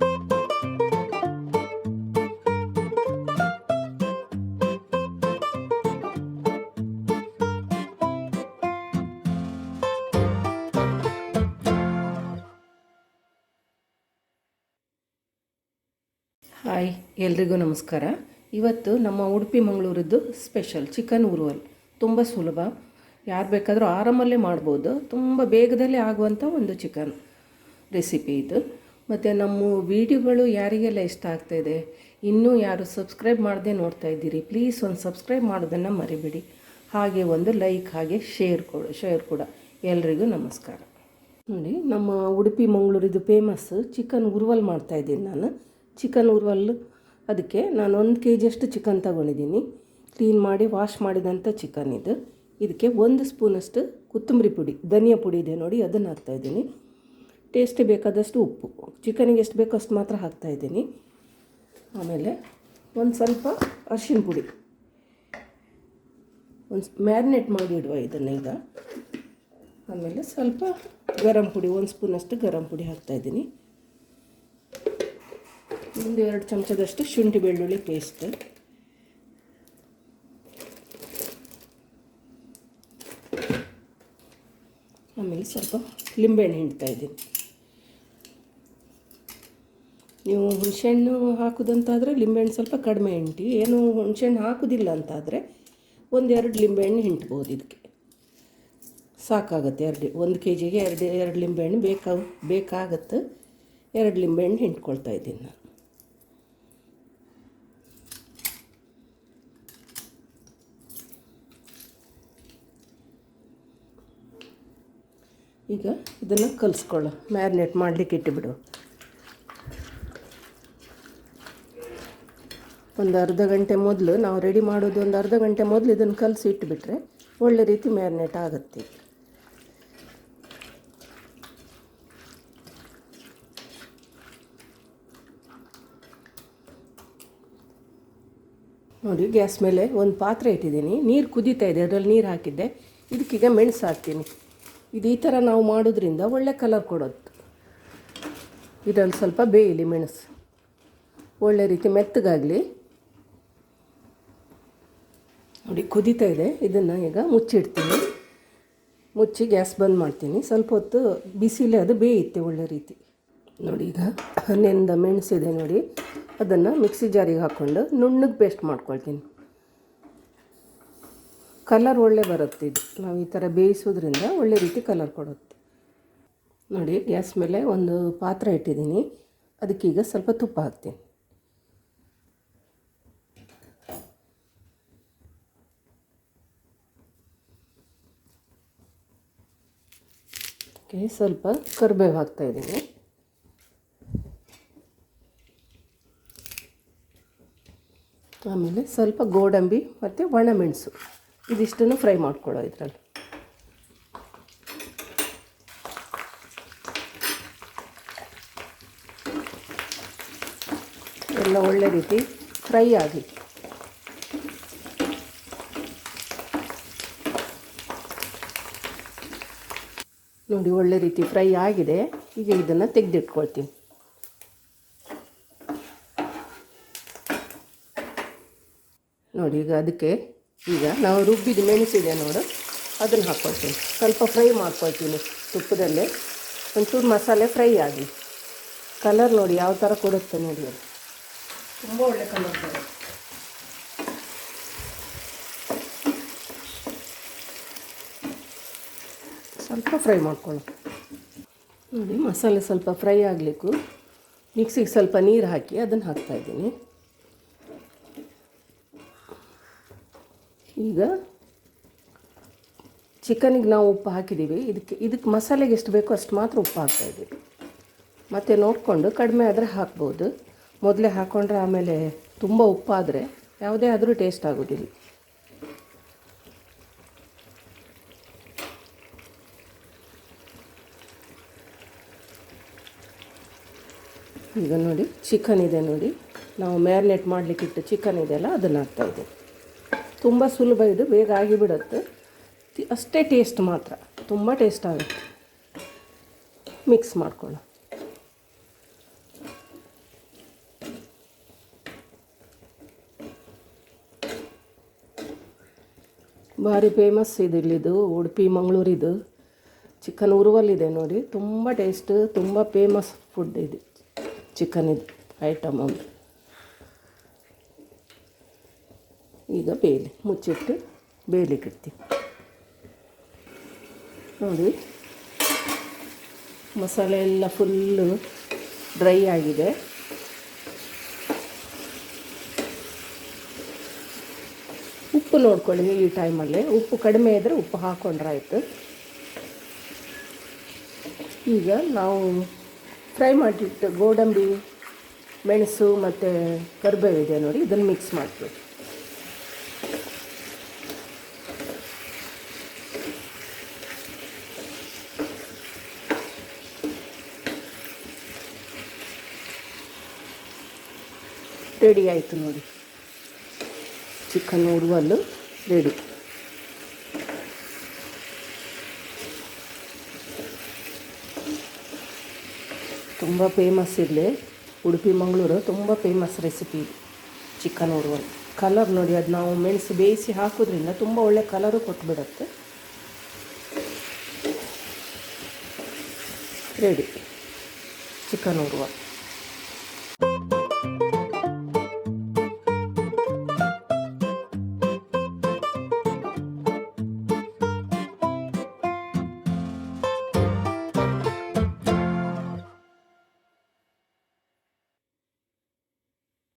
Hi, ಎಲ್ರಿಗೂ ನಮಸ್ಕಾರ. ಇವತ್ತು ನಮ್ಮ ಉಡುಪಿ ಮಂಗಳೂರದ್ದು ಸ್ಪೆಷಲ್ ಚಿಕನ್ ಉರುವಲ್ ತುಂಬ ಸುಲಭ. ಯಾರು ಬೇಕಾದರೂ ಆರಾಮಲ್ಲೇ ಮಾಡ್ಬೋದು. ತುಂಬ ಬೇಗದಲ್ಲೇ ಆಗುವಂಥ ಒಂದು ಚಿಕನ್ ರೆಸಿಪಿ ಇದು. ಮತ್ತು ನಮ್ಮ ವಿಡಿಯೋಗಳು ಯಾರಿಗೆಲ್ಲ ಇಷ್ಟ ಆಗ್ತಾಯಿದೆ ಇನ್ನೂ ಯಾರು ಸಬ್ಸ್ಕ್ರೈಬ್ ಮಾಡದೆ ನೋಡ್ತಾ ಇದ್ದೀರಿ ಪ್ಲೀಸ್ ಒಂದು ಸಬ್ಸ್ಕ್ರೈಬ್ ಮಾಡೋದನ್ನು ಮರಿಬೇಡಿ. ಹಾಗೆ ಒಂದು ಲೈಕ್ ಹಾಗೆ ಶೇರ್ ಕೊಡು ಶೇರ್ ಕೂಡ. ಎಲ್ರಿಗೂ ನಮಸ್ಕಾರ. ನೋಡಿ, ನಮ್ಮ ಉಡುಪಿ ಮಂಗಳೂರಿದು ಫೇಮಸ್ ಚಿಕನ್ ಉರ್ವಲ್ ಮಾಡ್ತಾಯಿದ್ದೀನಿ ನಾನು. ಚಿಕನ್ ಉರ್ವಲ್ ಅದಕ್ಕೆ ನಾನು ಒಂದು ಕೆ ಜಿಯಷ್ಟು ಚಿಕನ್ ತಗೊಂಡಿದ್ದೀನಿ. ಕ್ಲೀನ್ ಮಾಡಿ ವಾಶ್ ಮಾಡಿದಂಥ ಚಿಕನ್ ಇದು. ಇದಕ್ಕೆ ಒಂದು ಸ್ಪೂನಷ್ಟು ಕೊತ್ತಂಬರಿ ಪುಡಿ, ಧನಿಯಾ ಪುಡಿ ಇದೆ ನೋಡಿ ಅದನ್ನು ಹಾಕ್ತಾಯಿದ್ದೀನಿ ಟೇಸ್ಟಿಗೆ ಬೇಕಾದಷ್ಟು ಉಪ್ಪು. ಚಿಕನಿಗೆ ಎಷ್ಟು ಬೇಕೋ ಅಷ್ಟು ಮಾತ್ರ ಹಾಕ್ತಾಯಿದ್ದೀನಿ ಆಮೇಲೆ ಒಂದು ಸ್ವಲ್ಪ ಅರಿಶಿನ ಪುಡಿ. ಒಂದು ಮ್ಯಾರಿನೇಟ್ ಮಾಡಿ ಇಡುವ ಇದನ್ನು ಈಗ. ಆಮೇಲೆ ಸ್ವಲ್ಪ ಗರಂ ಪುಡಿ, ಒಂದು ಸ್ಪೂನಷ್ಟು ಗರಂ ಪುಡಿ ಹಾಕ್ತಾಯಿದ್ದೀನಿ ಒಂದು ಎರಡು ಚಮಚದಷ್ಟು ಶುಂಠಿ ಬೆಳ್ಳುಳ್ಳಿ ಪೇಸ್ಟ್. ಆಮೇಲೆ ಸ್ವಲ್ಪ ಲಿಂಬೆಹಣ್ಣು ಹಿಂಡ್ತಾ ಇದ್ದೀನಿ. ನೀವು ಹುಣಸೆಹಣ್ಣು ಹಾಕೋದಂತಾದರೆ ಲಿಂಬೆಹಣ್ಣು ಸ್ವಲ್ಪ ಕಡಿಮೆ ಹಿಂಡಿ ಏನು ಹುಣಸೆಹಣ್ಣು ಹಾಕೋದಿಲ್ಲ ಅಂತಾದರೆ ಒಂದೆರಡು ಲಿಂಬೆಹಣ್ಣು ಹಿಂಟ್ಬೋದು ಇದಕ್ಕೆ. ಸಾಕಾಗುತ್ತೆ ಎರಡು, ಒಂದು ಕೆ ಜಿಗೆ ಎರಡು ಎರಡು ಲಿಂಬೆಹಣ್ಣು ಬೇಕಾ, ಬೇಕಾಗತ್ತೆ. ಎರಡು ಲಿಂಬೆಹಣ್ಣು ಹಿಂಟ್ಕೊಳ್ತಾ ಇದ್ದೀನಿ ನಾನು. ಈಗ ಇದನ್ನು ಕಲಿಸ್ಕೊಳ್ಳೋ, ಮ್ಯಾರಿನೇಟ್ ಮಾಡಲಿಕ್ಕೆ ಇಟ್ಟುಬಿಡು ಒಂದು ಅರ್ಧ ಗಂಟೆ ಮೊದಲು ನಾವು ರೆಡಿ ಮಾಡೋದು ಒಂದು ಅರ್ಧ ಗಂಟೆ ಮೊದಲು ಇದನ್ನು ಕಲಸಿ ಇಟ್ಟುಬಿಟ್ರೆ ಒಳ್ಳೆ ರೀತಿ ಮ್ಯಾರಿನೇಟ್ ಆಗುತ್ತೆ. ನೋಡಿ, ಗ್ಯಾಸ್ ಮೇಲೆ ಒಂದು ಪಾತ್ರೆ ಇಟ್ಟಿದ್ದೀನಿ. ನೀರು ಕುದೀತಾ ಇದೆ, ಅದರಲ್ಲಿ ನೀರು ಹಾಕಿದ್ದೆ. ಇದಕ್ಕೀಗ ಮೆಣಸು ಹಾಕ್ತೀನಿ. ಇದು ಈ ಥರ ನಾವು ಮಾಡೋದ್ರಿಂದ ಒಳ್ಳೆ ಕಲರ್ ಕೊಡೋದು. ಇದರಲ್ಲಿ ಸ್ವಲ್ಪ ಬೇಯಲಿ ಮೆಣಸು. ಒಳ್ಳೆ ರೀತಿ ಮೆತ್ತಗಾಗಲಿ. ನೋಡಿ, ಕುದೀತಾ ಇದೆ. ಇದನ್ನು ಈಗ ಮುಚ್ಚಿಡ್ತೀನಿ. ಮುಚ್ಚಿ ಗ್ಯಾಸ್ ಬಂದ್ ಮಾಡ್ತೀನಿ. ಸ್ವಲ್ಪ ಹೊತ್ತು ಬಿಸಿಲೇ ಅದು ಬೇಯುತ್ತೆ ಒಳ್ಳೆ ರೀತಿ. ನೋಡಿ, ಈಗ ನೆಂದ ಮೆಣಸಿದೆ ನೋಡಿ. ಅದನ್ನು ಮಿಕ್ಸಿ ಜಾರಿಗೆ ಹಾಕ್ಕೊಂಡು ನುಣ್ಣಗೆ ಪೇಸ್ಟ್ ಮಾಡ್ಕೊಳ್ತೀನಿ. ಕಲರ್ ಒಳ್ಳೆ ಬರುತ್ತೆ ಇದು. ನಾವು ಈ ಥರ ಬೇಯಿಸೋದ್ರಿಂದ ಒಳ್ಳೆ ರೀತಿ ಕಲರ್ ಕೊಡುತ್ತೆ. ನೋಡಿ, ಗ್ಯಾಸ್ ಮೇಲೆ ಒಂದು ಪಾತ್ರೆ ಇಟ್ಟಿದ್ದೀನಿ. ಅದಕ್ಕೀಗ ಸ್ವಲ್ಪ ತುಪ್ಪ ಹಾಕ್ತೀನಿ. ಓಕೆ, ಸ್ವಲ್ಪ ಕರಿಬೇವು ಹಾಕ್ತಾಯಿದ್ದೀನಿ ಆಮೇಲೆ ಸ್ವಲ್ಪ ಗೋಡಂಬಿ ಮತ್ತು ಒಣಮೆಣಸು. ಇದಿಷ್ಟನ್ನು ಫ್ರೈ ಮಾಡ್ಕೊಳ್ಳೋ ಇದರಲ್ಲಿ. ಎಲ್ಲ ಒಳ್ಳೆ ರೀತಿ ಫ್ರೈ ಆಗಲಿ. ನೋಡಿ, ಒಳ್ಳೆ ರೀತಿ ಫ್ರೈ ಆಗಿದೆ. ಈಗ ಇದನ್ನು ತೆಗೆದಿಟ್ಕೊಳ್ತೀನಿ. ನೋಡಿ, ಈಗ ಅದಕ್ಕೆ ಈಗ ನಾವು ರುಬ್ಬಿದ ಮೆಣಸಿದೆ ನೋಡು, ಅದನ್ನು ಹಾಕ್ಕೊಳ್ತೀನಿ ಸ್ವಲ್ಪ ಫ್ರೈ ಮಾಡ್ಕೊಳ್ತೀನಿ ತುಪ್ಪದಲ್ಲೇ. ಒಂಚೂರು ಮಸಾಲೆ ಫ್ರೈ ಆಗಲಿ ಕಲರ್ ನೋಡಿ, ಯಾವ ಥರ ಕೊಡುತ್ತೆ ನೋಡಿ. ಅದು ತುಂಬ ಒಳ್ಳೆ ಕಲರ್ ಬರುತ್ತೆ. ಸ್ವಲ್ಪ ಫ್ರೈ ಮಾಡ್ಕೊಳ್ಳೋಣ ನೋಡಿ, ಮಸಾಲೆ ಸ್ವಲ್ಪ ಫ್ರೈ ಆಗಲಿಕ್ಕೂ ಮಿಕ್ಸಿಗೆ ಸ್ವಲ್ಪ ನೀರು ಹಾಕಿ ಅದನ್ನು ಹಾಕ್ತಾಯಿದ್ದೀನಿ ಈಗ ಚಿಕನಿಗೆ ನಾವು ಉಪ್ಪು ಹಾಕಿದ್ದೀವಿ. ಇದಕ್ಕೆ ಇದಕ್ಕೆ ಮಸಾಲೆಗೆ ಎಷ್ಟು ಬೇಕೋ ಅಷ್ಟು ಮಾತ್ರ ಉಪ್ಪು ಹಾಕ್ತಾಯಿದ್ದೀವಿ ಮತ್ತು ನೋಡಿಕೊಂಡು ಕಡಿಮೆ ಆದರೆ ಹಾಕ್ಬೋದು. ಮೊದಲೇ ಹಾಕ್ಕೊಂಡ್ರೆ ಆಮೇಲೆ ತುಂಬ ಉಪ್ಪಾದರೆ ಯಾವುದೇ ಆದರೂ ಟೇಸ್ಟ್ ಆಗೋದಿಲ್ಲ. ಈಗ ನೋಡಿ ಚಿಕನ್ ಇದೆ ನೋಡಿ. ನಾವು ಮ್ಯಾರಿನೇಟ್ ಮಾಡಲಿಕ್ಕಿಟ್ಟು ಚಿಕನ್ ಇದೆಯಲ್ಲ ಅದನ್ನು ಹಾಕ್ತಾಯಿದ್ದೀವಿ ತುಂಬ ಸುಲಭ ಇದು, ಬೇಗ ಆಗಿಬಿಡುತ್ತೆ. ಅಷ್ಟೇ ಟೇಸ್ಟ್ ಮಾತ್ರ, ತುಂಬ ಟೇಸ್ಟ್ ಆಗುತ್ತೆ. ಮಿಕ್ಸ್ ಮಾಡ್ಕೊಳ್ಳೋ ಭಾರಿ ಫೇಮಸ್ ಇದು ಇಲ್ಲಿದು, ಉಡುಪಿ, ಮಂಗಳೂರಿದು. ಚಿಕನ್ ಉರುವಲ್ಲಿದೆ ನೋಡಿ, ತುಂಬ ಟೇಸ್ಟ್ ತುಂಬ ಫೇಮಸ್ ಫುಡ್ ಇದು. ಚಿಕನ್ ಇದು. ಐಟಮ್ ಒಂದು. ಈಗ ಬೇಲಿ ಮುಚ್ಚಿಟ್ಟು ಬೇಲಿಗೆ ಕಟ್ತೀವಿ ನೋಡಿ. ಮಸಾಲೆ ಎಲ್ಲ ಫುಲ್ಲು ಡ್ರೈ ಆಗಿದೆ. ಉಪ್ಪು ನೋಡ್ಕೊಳ್ಳಿ ಈ ಟೈಮಲ್ಲಿ. ಉಪ್ಪು ಕಡಿಮೆ ಇದ್ದರೆ ಉಪ್ಪು ಹಾಕ್ಕೊಂಡ್ರಾಯ್ತು ಈಗ ನಾವು ಫ್ರೈ ಮಾಡಿಟ್ಟು ಗೋಡಂಬಿ, ಮೆಣಸು ಮತ್ತು ಕರಿಬೇವು ಇದೆ ನೋಡಿ, ಇದನ್ನು ಮಿಕ್ಸ್ ಮಾಡಬೇಕು ರೆಡಿ ಆಯಿತು ನೋಡಿ. ಚಿಕನ್ ಉರುವಲ್ಲು ರೆಡಿ ತುಂಬ ಫೇಮಸ್ ಇರಲಿ. ಉಡುಪಿ, ಮಂಗಳೂರು ತುಂಬ ಫೇಮಸ್ ರೆಸಿಪಿ ಚಿಕನ್ ಉರುವಲ್ ಕಲರ್ ನೋಡಿ, ಅದು ನಾವು ಮೆಣಸು ಬೇಯಿಸಿ ಹಾಕೋದ್ರಿಂದ ತುಂಬ ಒಳ್ಳೆ ಕಲರು ಕೊಟ್ಬಿಡುತ್ತೆ. Ready chicken ಉರುವಲ್